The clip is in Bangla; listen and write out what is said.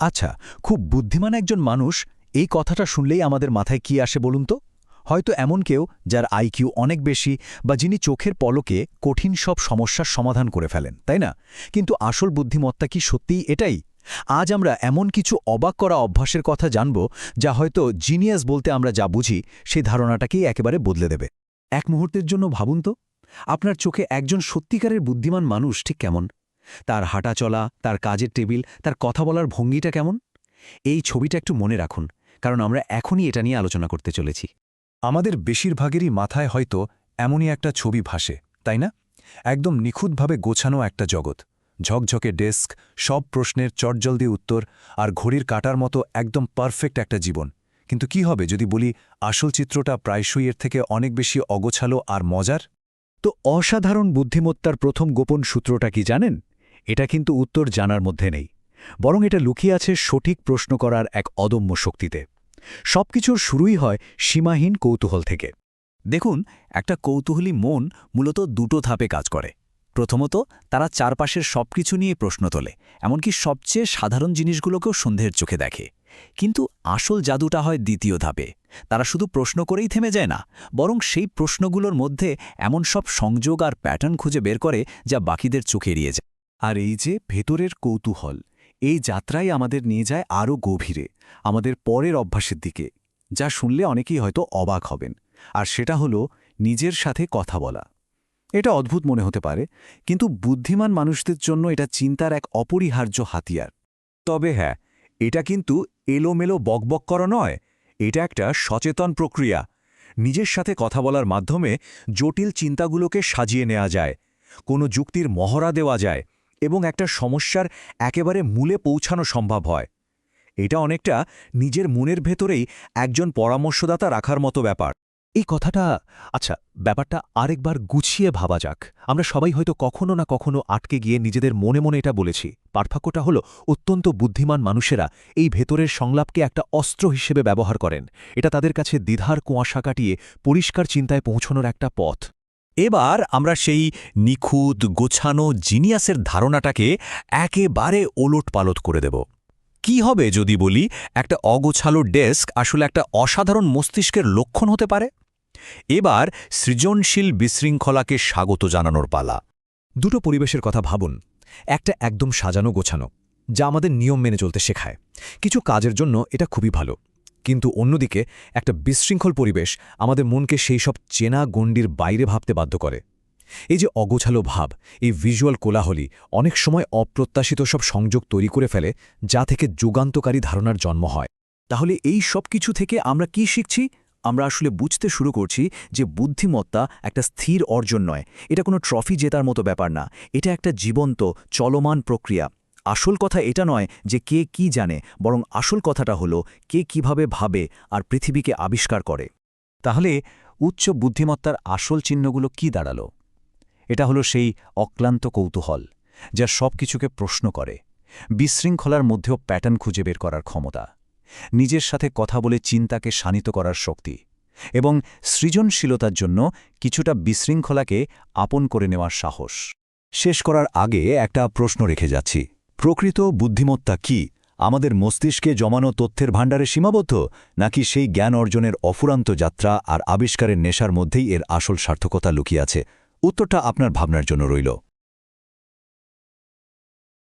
আচ্ছা খুব বুদ্ধিমান একজন মানুষ এই কথাটা শুনলেই আমাদের মাথায় কি আসে বলুন তো? হয়তো এমন কেউ যার আইকিউ অনেক বেশি বা যিনি চোখের পলকে কঠিন সব সমস্যার সমাধান করে ফেলেন, তাই না? কিন্তু আসল বুদ্ধিমত্তা কি সত্যিই এটাই? আজ আমরা এমন কিছু অবাক করা অভ্যাসের কথা জানব যা হয়তো জিনিয়াস বলতে আমরা যা বুঝি সেই ধারণাটাকেই একেবারে বদলে দেবে। এক মুহূর্তের জন্য ভাবুন তো, আপনার চোখে একজন সত্যিকারের বুদ্ধিমান মানুষ ঠিক কেমন? তার হাঁটা চলা, তার কাজের টেবিল, তার কথা বলার ভঙ্গিটা কেমন? এই ছবিটা একটু মনে রাখুন, কারণ আমরা এখনই এটা নিয়ে আলোচনা করতে চলেছি। আমাদের বেশিরভাগেরই মাথায় হয়তো এমনই একটা ছবি ভাসে, তাই না? একদম নিখুঁতভাবে গোছানো একটা জগৎ। ঝকঝকে ডেস্ক, সব প্রশ্নের চটজলদি উত্তর আর ঘড়ির কাটার মতো একদম পারফেক্ট একটা জীবন। কিন্তু কি হবে যদি বলি আসল চিত্রটা প্রায়শই এর থেকে অনেক বেশি অগোছালো আর মজার? তো অসাধারণ বুদ্ধিমত্তার প্রথম গোপন সূত্রটা কি জানেন? এটা কিন্তু উত্তর জানার মধ্যে নেই। বরং এটা লুকিয়ে আছে সঠিক প্রশ্ন করার এক অদম্য শক্তিতে। সবকিছুর শুরুই হয় সীমাহীন কৌতূহল থেকে। দেখুন, একটা কৌতূহলী মন মূলত দুটো ধাপে কাজ করে। প্রথমত, তারা চারপাশের সবকিছু নিয়ে প্রশ্ন তোলে, এমনকি সবচেয়ে সাধারণ জিনিসগুলোকেও সন্দেহের চোখে দেখে। কিন্তু আসল জাদুটা হয় দ্বিতীয় ধাপে। তারা শুধু প্রশ্ন করেই থেমে যায় না, বরং সেই প্রশ্নগুলোর মধ্যে এমন সব সংযোগ আর প্যাটার্ন খুঁজে বের করে যা বাকিদের চোখে এড়িয়ে যায়। আর এই যে ভেতরের কৌতূহল, এই যাত্রাই আমাদের নিয়ে যায় আরও গভীরে, আমাদের পরের অভ্যাসের দিকে, যা শুনলে অনেকেই হয়তো অবাক হবেন। আর সেটা হলো নিজের সাথে কথা বলা। এটা অদ্ভুত মনে হতে পারে, কিন্তু বুদ্ধিমান মানুষদের জন্য এটা চিন্তার এক অপরিহার্য হাতিয়ার। তবে হ্যাঁ এটা কিন্তু এলোমেলো বকবক করা নয়, এটা একটা সচেতন প্রক্রিয়া। নিজের সাথে কথা বলার মাধ্যমে জটিল চিন্তাগুলোকে সাজিয়ে নেওয়া যায়, কোনো যুক্তির মহড়া দেওয়া যায় এবং একটা সমস্যার একেবারে মূলে পৌঁছানো সম্ভব হয়। এটা অনেকটা নিজের মনের ভেতরেই একজন পরামর্শদাতা রাখার মতো ব্যাপার। এই কথাটা আচ্ছা ব্যাপারটা আরেকবার গুছিয়ে ভাবা যাক। আমরা সবাই হয়তো কখনো না কখনো আটকে গিয়ে নিজেদের মনে মনে এটা বলেছি। পার্থক্যটা হলো, অত্যন্ত বুদ্ধিমান মানুষেরা এই ভেতরের সংলাপকে একটা অস্ত্র হিসেবে ব্যবহার করেন। এটা তাদের কাছে দ্বিধার কুয়াশা কাটিয়ে পরিষ্কার চিন্তায় পৌঁছনোর একটা পথ। এবার আমরা সেই নিখুঁত, গোছানো জিনিয়াসের ধারণাটাকে একেবারে ওলট পালট করে দেব। কি হবে যদি বলি, একটা অগোছালো ডেস্ক আসলে একটা অসাধারণ মস্তিষ্কের লক্ষণ হতে পারে? এবার সৃজনশীল বিশৃঙ্খলাকে স্বাগত জানানোর পালা। দুটো পরিবেশের কথা ভাবুন। একটা একদম সাজানো গোছানো যা আমাদের নিয়ম মেনে চলতে শেখায়। কিছু কাজের জন্য এটা খুবই ভালো। কিন্তু অন্যদিকে একটা বিশৃঙ্খল পরিবেশ আমাদের মনকে সেই সব চেনা গণ্ডির বাইরে ভাবতে বাধ্য করে। এই যে অগোছালো ভাব, এই ভিজুয়াল কোলাহলি অনেক সময় অপ্রত্যাশিত সব সংযোগ তৈরি করে ফেলে যা থেকে যুগান্তকারী ধারণার জন্ম হয়। তাহলে এই সব কিছু থেকে আমরা কি শিখছি? আমরা আসলে বুঝতে শুরু করছি যে বুদ্ধিমত্তা একটা স্থির অর্জন নয়। এটা কোনো ট্রফি জেতার মতো ব্যাপার না। এটা একটা জীবন্ত, চলমান প্রক্রিয়া। আসল কথা এটা নয় যে কে কি জানে, বরং আসল কথাটা হলো কে কীভাবে ভাবে আর পৃথিবীকে আবিষ্কার করে। তাহলে উচ্চ বুদ্ধিমত্তার আসল চিহ্নগুলো কি দাঁড়াল? এটা হলো সেই অক্লান্ত কৌতূহল, যা সব কিছুকে প্রশ্ন করে, বিশৃঙ্খলার মধ্যেও প্যাটার্ন খুঁজে বের করার ক্ষমতা, নিজের সাথে কথা বলে চিন্তাকে শানিত করার শক্তি, এবং সৃজনশীলতার জন্য কিছুটা বিশৃঙ্খলাকে আপন করে নেওয়ার সাহস। শেষ করার আগে একটা প্রশ্ন রেখে যাচ্ছি। প্রকৃত বুদ্ধিমত্তা কি? আমাদের মস্তিষ্কে জমানো তথ্যের ভাণ্ডারে সীমাবদ্ধ? নাকি সেই জ্ঞান অর্জনের অফুরান্ত যাত্রা আর আবিষ্কারের নেশার মধ্যেই এর আসল সার্থকতা লুকিয়ে আছে? উত্তরটা আপনার ভাবনার জন্য রইল।